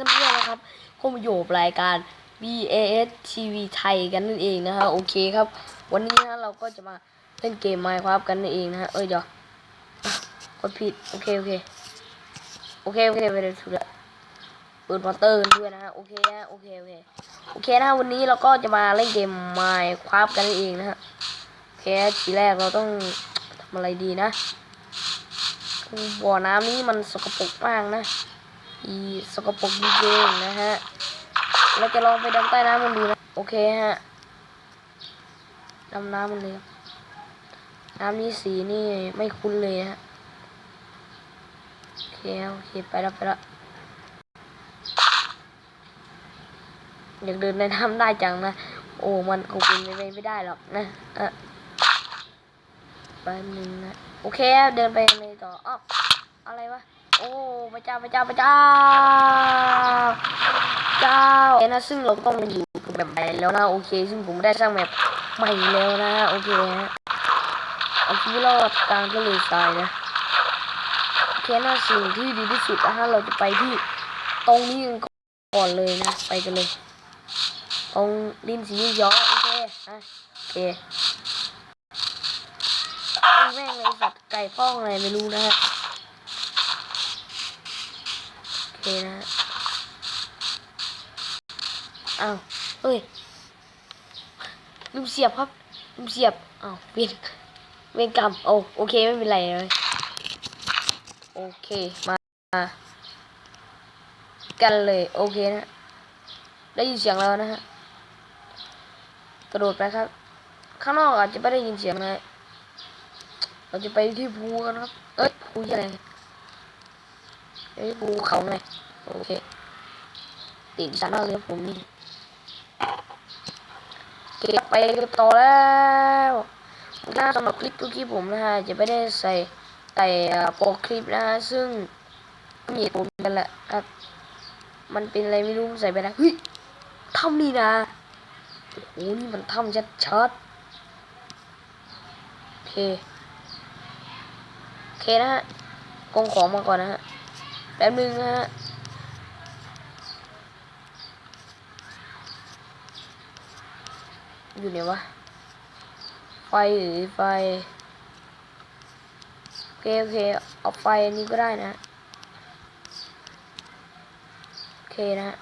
กันด้วยนะครับผมอยู่กับรายการ BAS TV ไทยกันนั่นเองนะฮะโอเคครับ วันนี้นะเราก็จะมาเล่นเกม Minecraft กันนั่นเองนะฮะเอ้ยเดี๋ยวอะกดผิดโอเคโอเคโอเคโอเคไปเลยถูกแล้วเปิดมอเตอร์กันด้วยนะฮะโอเคนะโอเคโอเคโอเคนะวันนี้เราก็จะมาเล่นเกม Minecraft กันนั่นเองนะฮะโอเคทีแรกเราต้องทำอะไรดีนะบ่อน้ำนี้มันสกปรกมากนะ อีสกปรกดีเองนะฮะ เราจะลองไปดำใต้น้ำมันดูนะ โอเคฮะ ดำน้ำมันเลย น้ำนี้สีนี่ไม่คุ้นเลยฮะ โอเคโอเค ไปแล้วไปแล้วอยากเดินในน้ำได้จังนะ โอ้ มันคงเป็นไปไม่ได้หรอกนะอะไปหนึ่งนะ โอเค เดินไปเลยต่ออ้ออะไรวะ โอ้พระเจ้าพระเจ้าพระเจ้าเจ้าเอนะซึ่งเราต้องอยู่กับแบบใหม่แล้วนะโอเค ซึ่งผมได้สร้างแบบใหม่แล้วนะโอเคฮะเอาชีวิตรอดกลางทะเลทรายนะโอเคนะสิ่งที่ดีที่สุดนะฮะเราจะไปที่ตรงนี้กันก่อนเลยนะไปกันเลยตรงดินสีย้อโอเคนะโอเคไอแม่งเลยสัตว์ไก่ฟ้องอะไรไม่รู้นะฮะ โอเค นะอ้าวเฮ้ยลืมเสียบครับลืมเสียบอ้าวเวียนเวียนกรรมโอโอเคไม่เป็นไรเลยโอเคมามากันเลยโอเคนะได้ยินเสียงแล้วนะฮะกระโดดไปครับ ข้างนอกอาจจะไม่ได้ยินเสียงนะเราจะไปที่ภูกันครับ เอ้ยภูอะไร เอ้ยภูเขาไงโอเค ติดสันมากเลยครับผมนี่เก็บไปเก็บต่อแล้วถ้าสำหรับคลิปทุกคลิปผมนะฮะจะไม่ได้ใส่ใส่โปรคลิปนะฮะซึ่งมีผมกันแหละครับ มันเป็นอะไรไม่รู้ใส่ไปแล้วเฮ้ยถ้ำนี่นะโอ้โหนี่มันถ้ำชัดๆโอเคโอเคนะฮะกองของมาก่อนนะฮะ แป๊บนึงนะฮะอยู่ไหนวะ ไฟหรือไฟโอเคโอเคเอาไฟอันนี้ก็ได้นะโอเคนะฮะ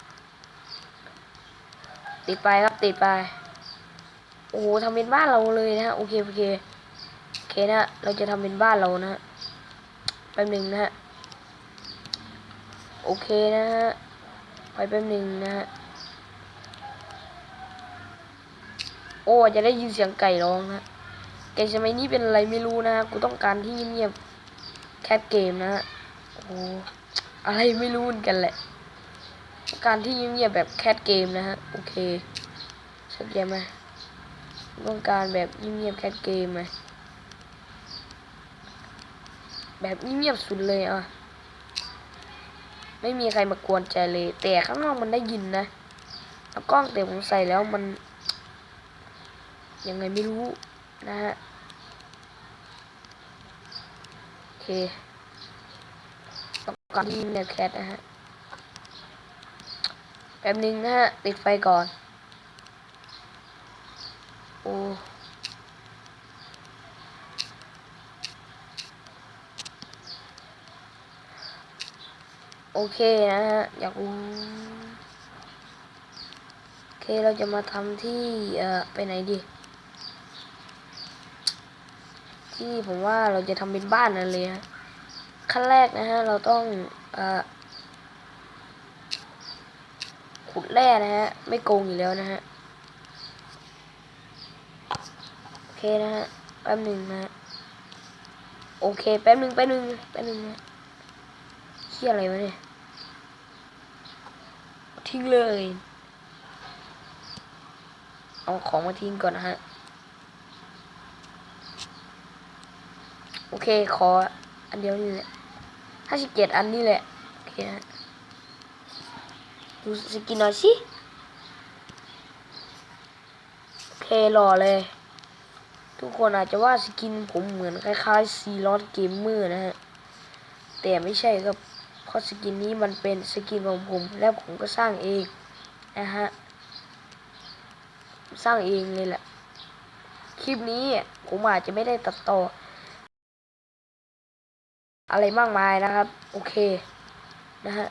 ติดไปครับติดไป โอ้โหทำเป็นบ้านเราเลยนะฮะโอเคโอเคโอเคนะ เราจะทำเป็นบ้านเรานะฮะแป๊บหนึ่งนะฮะ โอเคนะฮะไปแป๊บหนึ่งนะฮะ โอ้จะได้ยินเสียงไก่ร้องนะ ไก่สมัยนี้เป็นอะไรไม่รู้นะฮะ กูต้องการที่เงียบๆแคทเกมนะฮะ โอ้ อะไรไม่รู้เหมือนกันแหละ การที่เงียบๆแบบแคทเกมนะฮะ โอเคชัดเจนไหมต้องการแบบเงียบๆแคทเกมไหมแบบเงียบสุดเลยอะ ไม่มีใครมากวนใจเลย แต่ข้างนอกมันได้ยินนะแล้วกล้องแต่ผมใส่แล้วมัน ยังไงไม่รู้นะฮะโอเคต้องการที่เน็ตแคทนะฮะแป๊บนึงนะฮะติดไฟก่อน โอ้ โอเคนะฮะ อยากรู้โอเคเราจะมาทำที่เอ่อไปไหนดี ที่ผมว่าเราจะทำเป็นบ้านนั่นเลยฮะขั้นแรกนะฮะ เราต้องเอ่อขุดแร่นะฮะ ไม่โกงอยู่แล้วนะฮะ โอเคนะฮะ แป๊บหนึ่งนะฮะโอเค แป๊บหนึ่งแป๊บหนึ่งแป๊บหนึ่งนะเฮียอะไรวะเนี่ย ทิ้งเลย เอาของมาทิ้งก่อนนะฮะ โอเค ขออันเดียวนี่แหละห้าสิบเจ็ดอันนี่แหละ โอเคนะดูสกินหน่อยสิ โอเครอเลย ทุกคนอาจจะว่าสกินผมเหมือนคล้ายๆซีลอสเกมเมอร์นะฮะ แต่ไม่ใช่ครับ เพราะสกินนี้มันเป็นสกินของผม แล้วผมก็สร้างเองนะฮะ สร้างเองเลยแหละ คลิปนี้ผมอาจจะไม่ได้ตัดต่อ อะไรมากมายนะครับ โอเค นะฮะ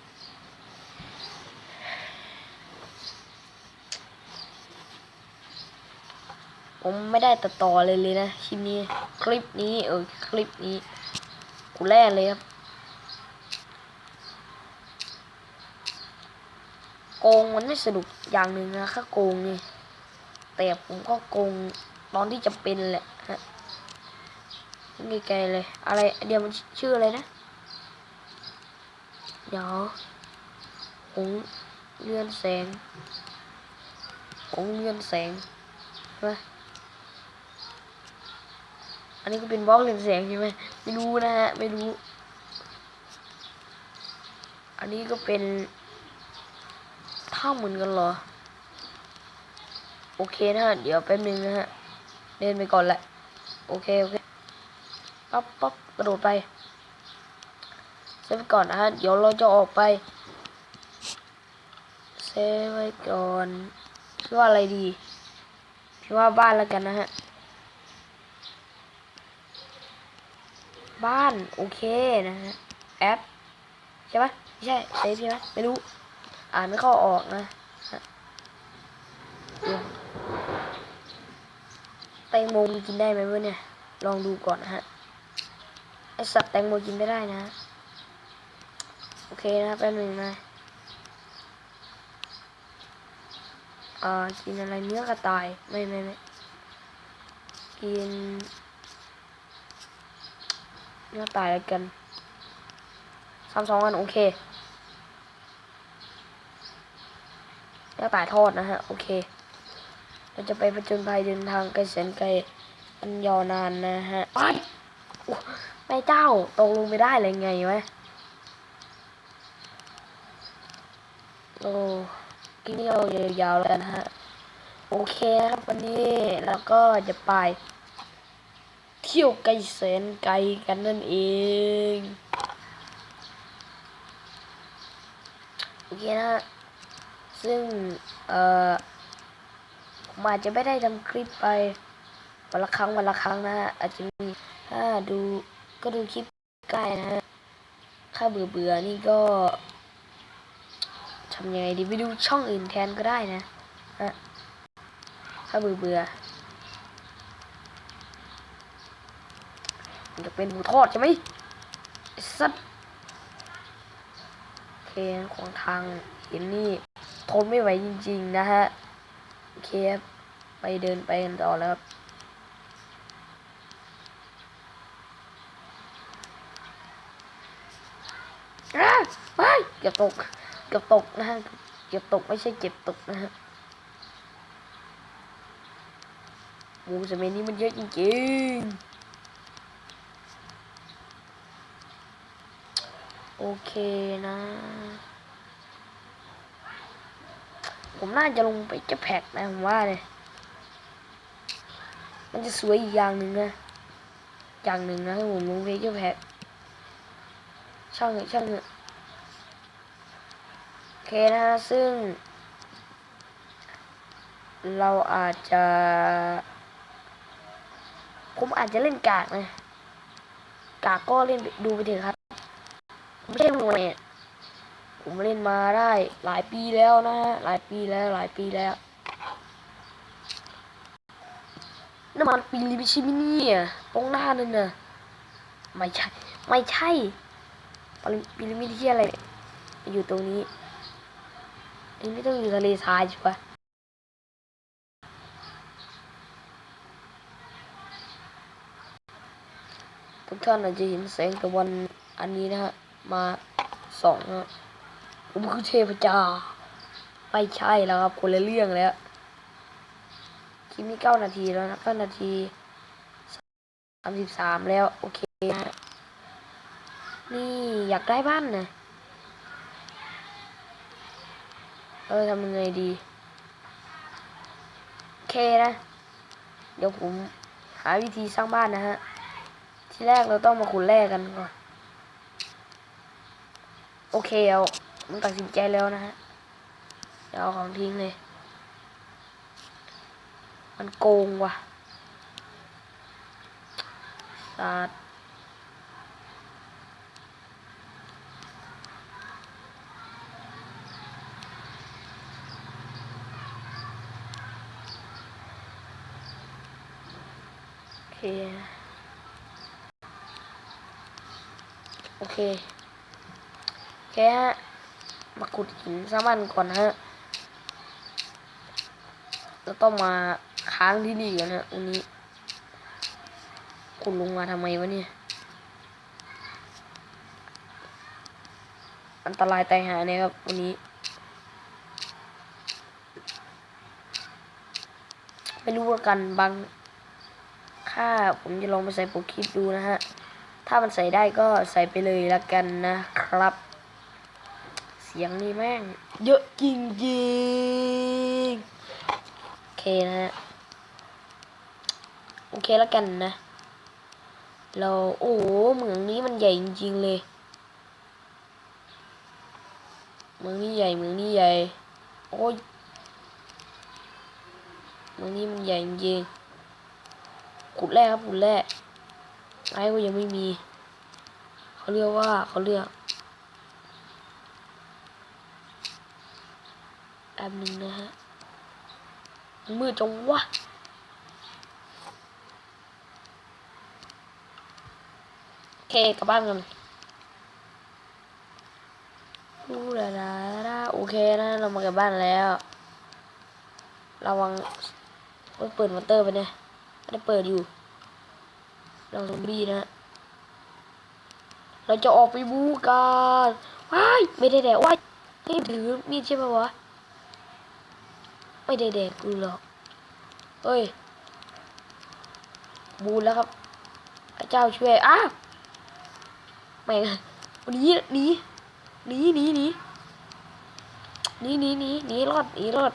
ผมไม่ได้ตัดต่อเลยเลยนะคลิปนี้คลิปนี้เออคลิปนี้กูแรกเลยครับ โก งมันไม่สนุกอย่างหนึ่งนะถ้าโกงนี่แต่ผมก็โกงตอนที่จะเป็นแหละฮะนี่ไกลเลย อะไรเดี๋ยวมันชื่ออะไรนะ เดี๋ยวหงเรือนแสงหงเรือนแสงใช่ไหมอันนี้ก็เป็นบล็อกเรือนแสงใช่ไหมไม่รู้นะฮะ ไม่รู้ อันนี้ก็เป็น ถ้าเหมือนกันเหรอ โอเคนะฮะ เดี๋ยวแป๊บนึงนะฮะ เดินไปก่อนแหละ โอเค โอเค ปั๊บปั๊บกระโดดไปเซฟไว้ก่อนนะฮะ เดี๋ยวเราจะออกไป เซฟไว้ก่อนพี่ว่าอะไรดี พี่ว่าบ้านแล้วกันนะฮะ บ้าน โอเคนะฮะ แอป ใช่ไหมไม่ใช่ เซฟใช่ไหมไม่รู้ อ่านไม่เข้าออกนะฮะแตงโมกินได้ไหมเวะเนี่ย ลองดูก่อนนะฮะ ไอสัตว์แตงโมกินไม่ได้นะ โอเคนะแป๊บหนึ่งนะอ่ากินอะไรเนื้อกระต่าย ไม่ไม่ไม่กิน เนื้อตายแล้วกันสามสองอัน โอเค เนื้อตายทอดนะฮะ โอเค เราจะไปผจญภัยเดินทางไกลแสนไกลอันยาวนานนะฮะไปโอ้ไม่เจ้าตกลงไปได้เลยไงวะโอ้กินนี่เรายาวๆแล้วนะฮะ โอเคครับวันนี้เราก็จะไป เที่ยวไกลแสนไกลกันนั่นเองโอเคนะฮะ ซึ่งเอ่อผมอาจจะไม่ได้ทำคลิปไปวันละครั้งวันละครั้งนะฮะอาจจะมีถ้าดูก็ดูคลิปใกล้นะฮะถ้าเบื่อเบื่อนี่ก็ทำยังไงดีไปดูช่องอื่นแทนก็ได้นะฮะถ้าเบื่อเบื่อมันจะเป็นหมูทอดใช่ไหมสัตว์โอเคของทางเห็นนี่ ทนไม่ไหวจริง ๆ นะฮะโอเคครับไปเดินไปกันต่อแล้วครับอ้าไปเกือบตกเกือบตกนะฮะเกือบตกไม่ใช่เจ็บตกนะฮะหมูสเมัยนี้มันเยอะจริงๆ โอเคนะ ผมน่าจะลงไปจะแพ็กนะผมว่าเลยมันจะสวยอีกอย่างหนึ่งนะอย่างหนึ่งนะผมลงไปจะแพ็กช่างเถอะช่างเถอะโอเคนะฮะซึ่ง เราอาจจะ ผมอาจจะเล่นกากนะกากก็เล่นดูไปเถอะครับ ไม่ใช่มวย ผมเล่นมาได้หลายปีแล้วนะฮะหลายปีแล้วหลายปีแล้วน้ำมันปีลิบิชิมินี่อะตรงหน้านั่นน่ะไม่ใช่ ไม่ใช่ปีลิมิตที่อะไร อยู่ตรงนี้อันนี้ไม่ต้องอยู่ทะเลทรายใช่ปะทุกท่านอาจจะเห็นแสงตะวันอันนี้นะฮะ มาส่องนะ ผมคือเทพเจ้าไม่ใช่แล้วครับคนละเรื่องแล้วคลิปนี้เก้านาทีแล้วนะเก้านาทีสามสิบสามแล้ว โอเคนะนี่อยากได้บ้านนะเออทำยังไงดี โอเคนะ เดี๋ยวผมหาวิธีสร้างบ้านนะฮะ ที่แรกเราต้องมาขุดแร่กันก่อน โอเคเอา มันตัดสินใจแล้วนะฮะเดี๋ยวเอาของทิ้งเลย มันโกงว่ะสาดโอเค โอเค แค่ มาขุดหินสามันก่อนนะฮะแล้วต้องมาค้างที่นี่กันนะวันนี้ คุณลงมาทำไมวะเนี่ย อันตรายตายหาเนี่ยครับวันนี้ ไม่รู้ว่ากันบางค่าผมจะลองไปใส่โปรคิดดูนะฮะ ถ้ามันใส่ได้ก็ใส่ไปเลยละกันนะครับ สียงนี่แม่ง เยอะจริงจริงๆโอเคนะฮะโอเคแล้วกันนะ เราโอ้โหเหมืองนี้มันใหญ่จริงๆเลยเหมืองนี้ใหญ่เหมืองนี้ใหญ่โอ้ยเหมืองนี้มันใหญ่จริงๆขุดแร่ครับขุดแร่ไอ้ก็ยังไม่มี เขาเรียกว่าเขาเรียก แป๊บหนึงนะฮะมืดจังวะโอเคกลับบ้านกันดูดาดาดาโอเคนะเรามากลับบ้านแล้วระวังเอ้ยเปิดมอเตอร์ไปเนี่ยไม่ได้เปิดอยู่เราซอมบี้นะเราจะออกไปบูกันว้ายไม่ได้แดกว้ายนี่ถือมีดใช่ไหมวะ ไม่ได้แดกกูหรอกเฮ้ย บูแล้วครับพระเจ้าช่วย อ้าวไม่งหนีหนีหนีหนีหนีหนีหนีหนีหนีรอดหนีรอด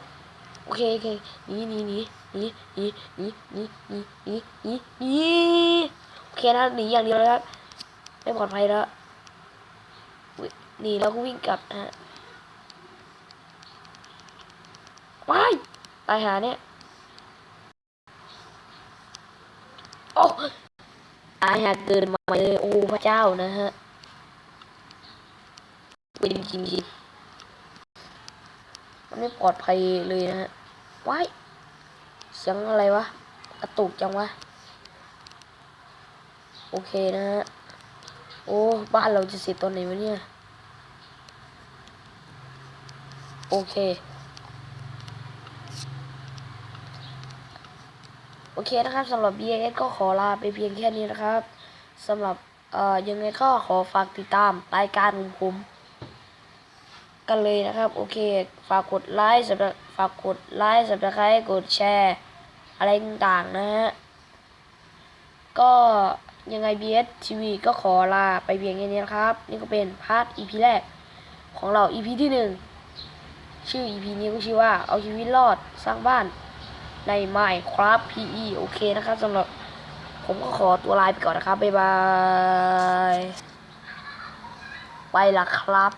โอเคโอเคหนีหนีหนีหนีหนีหนีหนีหนีหนีหนีหนีโอเคนะหนีอย่างเดียวนะครับไม่ปลอดภัยแล้วหนีแล้วก็วิ่งกลับฮะ ว้ายตายหาเนี่ยโอ้ตายหาเกินมาเลย โอ้พระเจ้านะฮะเป็นจริงจริงมันไม่ปลอดภัยเลยนะฮะว้ายเสียงอะไรวะ กระตุกจังวะ โอเคนะฮะ โอ้ บ้านเราจะเสร็จตอนไหนวะเนี่ย โอเค โอ เคนะครับสำหรับ BS ก็ขอลาไปเพียงแค่นี้นะครับสำหรับเอ่อยังไงก็ขอฝากติดตามรายการของผม กันเลยนะครับ โอเค ฝากกดไลค์สับฝากกดไลค์สับตะไคร้กดแชร์ อะไรต่างๆนะฮะ ก็ยังไง BS TV ก็ขอลาไปเพียงแค่นี้นะครับ นี่ก็เป็นพาร์ท EP แรกของเรา EP ที่หนึ่งชื่อ EP นี้ก็ชื่อว่าเอาชีวิตรอดสร้างบ้าน ในไมค์ครับ PE โอเคนะครับสำหรับผมก็ขอตัวลาไปก่อนนะครับ บ๊ายบาย ไปละครับ